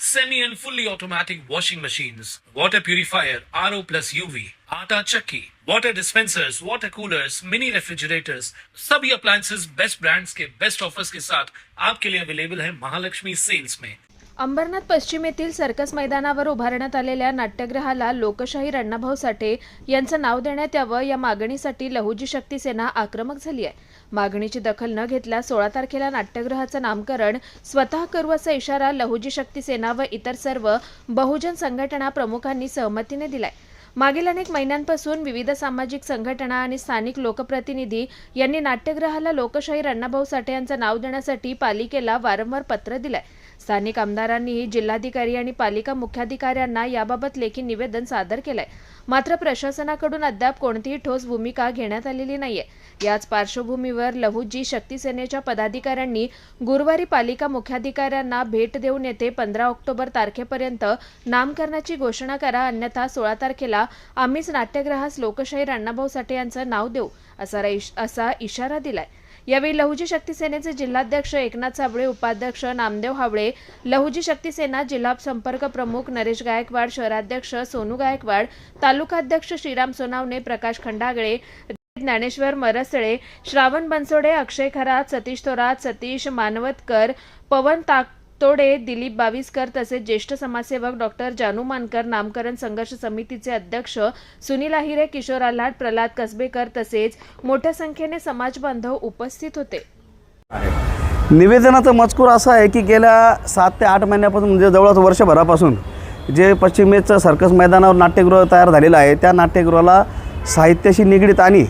semi and fully automatic washing machines, water purifier, RO plus UV, आटा चक्की, water dispensers, water coolers, mini refrigerators, सभी appliances best brands के best offers के साथ आपके लिए अवेलेबल है महालक्ष्मी सेल्स में अंबरनाथ पश्चिमेतील सर्कस मैदानावर उभारण्यात आलेल्या नाट्यगृहाला लोकशाही अण्णाभाऊ साठे यांचं नाव देण्यात यावं या मागणीसाठी लहुजी शक्ती सेना आक्रमक झाली आहे. मागणीची दखल न घेतल्यास सोळा तारखेला नाट्यगृहाचं नामकरण स्वतः करू असा इशारा लहुजी शक्ती सेना व इतर सर्व बहुजन संघटना प्रमुखांनी सहमतीने दिलाय. मागील अनेक महिन्यांपासून विविध सामाजिक संघटना आणि स्थानिक लोकप्रतिनिधी यांनी नाट्यगृहाला लोकशाहीर अण्णाभाऊ साठे यांचं नाव देण्यासाठी पालिकेला वारंवार पत्र दिलंय. स्थानिक आमदारांनीही जिल्हाधिकारी आणि पालिका मुख्याधिकाऱ्यांना याबाबत लेखी निवेदन सादर केलंय. मात्र प्रशासनाकडून अद्याप कोणतीही ठोस भूमिका घेण्यात आलेली नाहीये. याच पार्श्वभूमीवर लहुजी शक्ती सेनेच्या पदाधिकाऱ्यांनी गुरुवारी पालिका मुख्याधिकाऱ्यांना भेट देऊन येते पंधरा ऑक्टोबर तारखेपर्यंत नामकरणाची घोषणा करा अन्यथा सोळा तारखेला आम्हीच नाट्यगृहास लोकशाहीर अण्णाभाऊ साठे यांचं नाव देऊ असा इश असा इशारा दिलाय. यावेळी लहुजी शक्ती सेनेचे जिल्हाध्यक्ष एकनाथ साबळे उपाध्यक्ष नामदेव हावळे लहुजी शक्ती सेना जिल्हा संपर्क प्रमुख नरेश गायकवाड शहराध्यक्ष सोनू गायकवाड तालुकाध्यक्ष श्रीराम सोनावणे प्रकाश खंडागळे ज्ञानेश्वर मरसळे श्रावण बनसोडे अक्षय खरात सतीश थोरात सतीश मानवतकर पवन ताक तोडे दिलीप बावीसकर तसेच ज्येष्ठ समाजसेवक डॉक्टर जानू मानकर नामकरण संघर्ष समितीचे अध्यक्ष सुनील आहिरे किशोर आल्हाट प्रल्हाद कसबेकर तसेच मोठ्या संख्येने समाज बांधव उपस्थित होते. निवेदनाचा मजकूर असा आहे की गेल्या सात ते आठ महिन्यापासून म्हणजे जवळच वर्षभरापासून जे पश्चिमेचं सर्कस मैदानावर नाट्यगृह तयार झालेलं आहे त्या नाट्यगृहाला साहित्याशी निगडीत आणि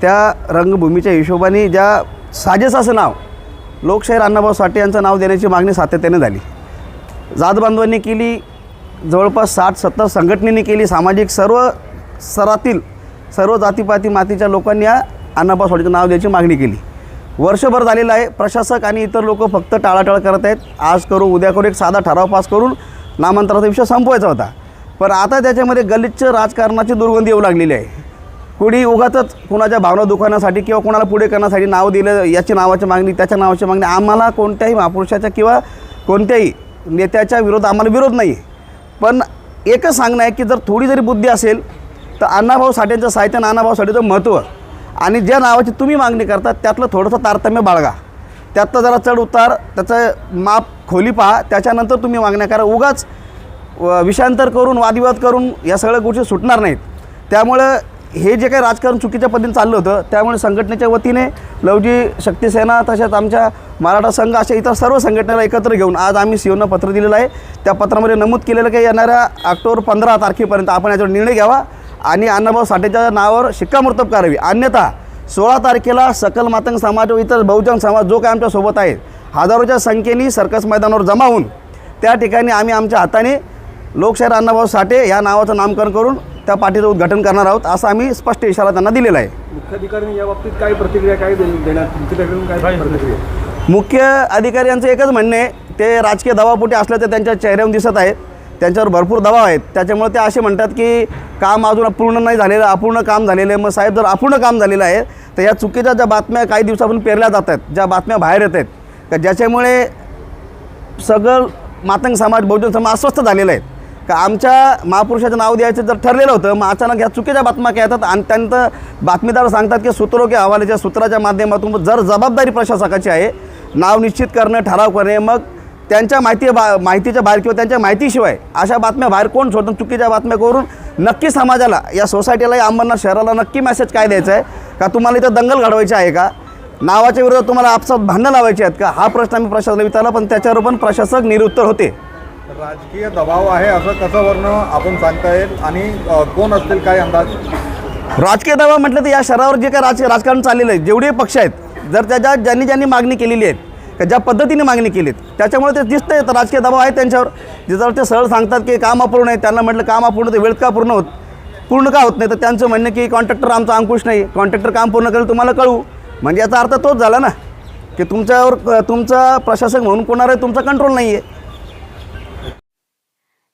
त्या रंगभूमीच्या हिशोबाने ज्या साजेसाचं नाव लोकशाहीर अण्णाभाऊ साठे यांचं नाव देण्याची मागणी सातत्याने झाली. जात बांधवांनी केली जवळपास साठ सत्तर संघटनेने केली सामाजिक सर्व स्तरातील सर्व जातीपाती मातीच्या लोकांनी या अण्णाभाऊ साठेचं नाव द्यायची मागणी केली. वर्षभर झालेलं आहे प्रशासक आणि इतर लोक फक्त टाळाटाळ करत आहेत. आज करू उद्या करू एक साधा ठराव पास करून नामांतराचा विषय संपवायचा होता. पण आता त्याच्यामध्ये गलिच्छ राजकारणाची दुर्गंधी येऊ लागलेली आहे. कुणी उगाचच कुणाच्या भावना दुखवण्यासाठी किंवा कोणाला पुढे करण्यासाठी नाव दिलं याची नावाची मागणी त्याच्या नावाची मागणी आम्हाला कोणत्याही महापुरुषाच्या किंवा कोणत्याही नेत्याच्या विरोध आम्हाला विरोध नाही पण एकच सांगणं आहे की जर थोडी जरी बुद्धी असेल तर अण्णाभाऊ साठेंचं साहित्य आणि अण्णाभाऊ साठेचं महत्त्व आणि ज्या नावाची तुम्ही मागणी करता त्यातलं थोडंसं तारतम्य बाळगा. त्यातलं जरा चढ उतार त्याचं माप खोली पहा त्याच्यानंतर तुम्ही मागण्या करा. उगाच व करून वादविवाद करून या सगळ्या गोष्टी सुटणार नाहीत. त्यामुळं हे जे काही राजकारण चुकीच्या पद्धतीने चाललं होतं त्यामुळे संघटनेच्या वतीने लवजी शक्तीसेना तसेच आमच्या मराठा संघ अशा इतर सर्व संघटनेला एकत्र घेऊन आज आम्ही सीओनं पत्र दिलेलं आहे. त्या पत्रामध्ये नमूद केलेलं की येणाऱ्या ऑक्टोबर पंधरा तारखेपर्यंत आपण याच्यावर निर्णय घ्यावा आणि अण्णाभाऊ साठेच्या नावावर शिक्कामोर्तब करावी. अन्यथा सोळा तारखेला सकल मातंग समाज व इतर बहुजन समाज जो काय आमच्यासोबत आहे हजारोच्या संख्येने सर्कस मैदानावर जमा होऊन त्या ठिकाणी आम्ही आमच्या हाताने लोकशाहीर अण्णाभाऊ साठे या नावाचं नामकरण करून त्या पार्टीचं उद्घाटन करणार आहोत असा आम्ही स्पष्ट इशारा त्यांना दिलेला आहे. मुख्याधिकाऱ्यांनी या बाबतीत काय प्रतिक्रिया काय प्रतिक्रिया? मुख्य अधिकारी यांचं एकच म्हणणे आहे, ते राजकीय दबावपोटी असल्याचं त्यांच्या चेहऱ्यावर दिसत आहेत त्यांच्यावर भरपूर दबाव आहेत. त्याच्यामुळे ते असे म्हणतात की काम अजून पूर्ण नाही झालेलं अपूर्ण काम झालेलं आहे. मग साहेब जर अपूर्ण काम झालेलं आहे तर या चुकीच्या ज्या बातम्या काही दिवसापासून पेरल्या जात आहेत ज्या बातम्या बाहेर येत आहेत का ज्याच्यामुळे सगळं मातंग समाज बहुजन समाज अस्वस्थ झालेला आहे. का आमच्या महापुरुषाचं नाव द्यायचं जर ठरलेलं होतं मग अचानक ह्या चुकीच्या बातम्या काय येतात? आणि त्यानंतर बातमीदार सांगतात की सूत्रो के हवाल्याच्या सूत्राच्या माध्यमातून जर जबाबदारी प्रशासकाची आहे नाव निश्चित करणं ठराव करणे मग त्यांच्या माहिती बा माहितीच्या बाहेर किंवा त्यांच्या माहितीशिवाय अशा बातम्या बाहेर कोण सोडतं चुकीच्या बातम्या करून नक्की समाजाला या सोसायटीला या अंबरनाथ शहराला नक्की मेसेज काय द्यायचा आहे? का तुम्हाला इथं दंगल घडवायची आहे का? नावाच्या विरोधात तुम्हाला आपसात भांडणं लावायची आहेत का? हा प्रश्न आम्ही प्रशासनाला विचारला पण त्याच्यावर पण प्रशासक निरुत्तर होते. राजकीय दबाव आहे असं कसं वर्ण आपण सांगता येईल? आणि कोण असतील काय अंदाज? राजकीय दबाव म्हटलं तर या शहरावर जे काही राज राजकारण चाललेलं आहे जेवढे पक्ष आहेत जर त्याच्या ज्यांनी ज्यांनी मागणी केलेली आहेत का ज्या पद्धतीने मागणी केलीत त्याच्यामुळे ते दिसतं आहे तर राजकीय दबाव आहे त्यांच्यावर. ज्याच्यावर ते सरळ सांगतात की काम अपूर्ण आहे त्यांना म्हटलं काम अपूर्ण ते वेळ का पूर्ण होत पूर्ण का होत नाही तर त्यांचं म्हणणं की कॉन्ट्रॅक्टर आमचा अंकुश नाही कॉन्ट्रॅक्टर काम पूर्ण करेल तुम्हाला कळू म्हणजे याचा अर्थ तोच झाला ना की तुमच्यावर तुमचा प्रशासक म्हणून कोणावर तुमचा कंट्रोल नाही आहे